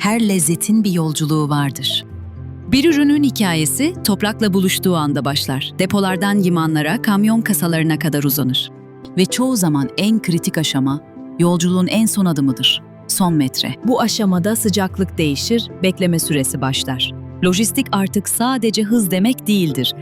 her lezzetin bir yolculuğu vardır. Bir ürünün hikayesi toprakla buluştuğu anda başlar. Depolardan limanlara, kamyon kasalarına kadar uzanır. Ve çoğu zaman en kritik aşama yolculuğun en son adımıdır. Son metre. Bu aşamada sıcaklık değişir, bekleme süresi başlar. Lojistik artık sadece hız demek değildir.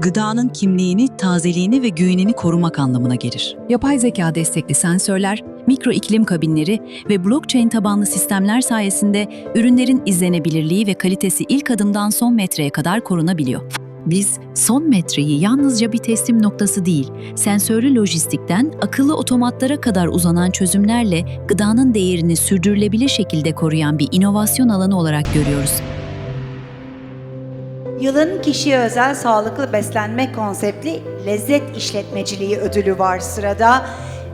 Gıdanın kimliğini, tazeliğini ve güvenini korumak anlamına gelir. Yapay zeka destekli sensörler, mikro iklim kabinleri ve blockchain tabanlı sistemler sayesinde ürünlerin izlenebilirliği ve kalitesi ilk adımdan son metreye kadar korunabiliyor. Biz son metreyi yalnızca bir teslim noktası değil, sensörlü lojistikten akıllı otomatlara kadar uzanan çözümlerle gıdanın değerini sürdürülebilir şekilde koruyan bir inovasyon alanı olarak görüyoruz. Yılın kişiye özel sağlıklı beslenme konseptli lezzet işletmeciliği ödülü var sırada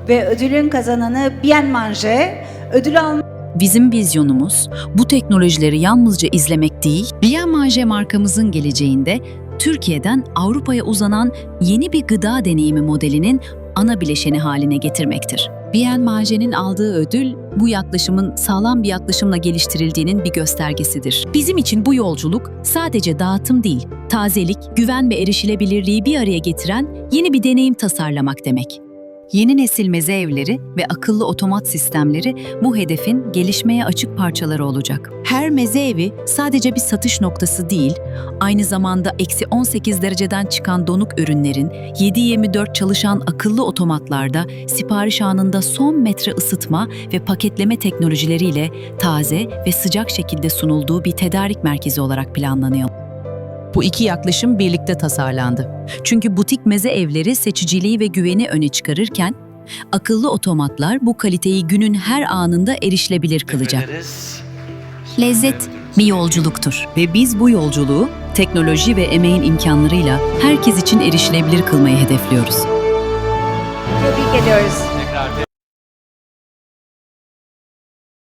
ve ödülün kazananı Bien Manger. Ödül almak Bizim vizyonumuz bu teknolojileri yalnızca izlemek değil, Bienmanje markamızın geleceğinde Türkiye'den Avrupa'ya uzanan yeni bir gıda deneyimi modelinin ana bileşeni haline getirmektir. Bienmanje'nin aldığı ödül bu yaklaşımın sağlam bir yaklaşımla geliştirildiğinin bir göstergesidir. Bizim için bu yolculuk sadece dağıtım değil, tazelik, güven ve erişilebilirliği bir araya getiren yeni bir deneyim tasarlamak demek. Yeni nesil meze evleri ve akıllı otomat sistemleri bu hedefin gelişmeye açık parçaları olacak. Her meze evi sadece bir satış noktası değil, aynı zamanda eksi 18 dereceden çıkan donuk ürünlerin 7-24 çalışan akıllı otomatlarda sipariş anında son metre ısıtma ve paketleme teknolojileriyle taze ve sıcak şekilde sunulduğu bir tedarik merkezi olarak planlanıyor. Bu iki yaklaşım birlikte tasarlandı. Çünkü butik meze evleri seçiciliği ve güveni öne çıkarırken, akıllı otomatlar bu kaliteyi günün her anında erişilebilir kılacak. Lezzet bir yolculuktur ve biz bu yolculuğu teknoloji ve emeğin imkanlarıyla herkes için erişilebilir kılmayı hedefliyoruz. tebrik ediyoruz.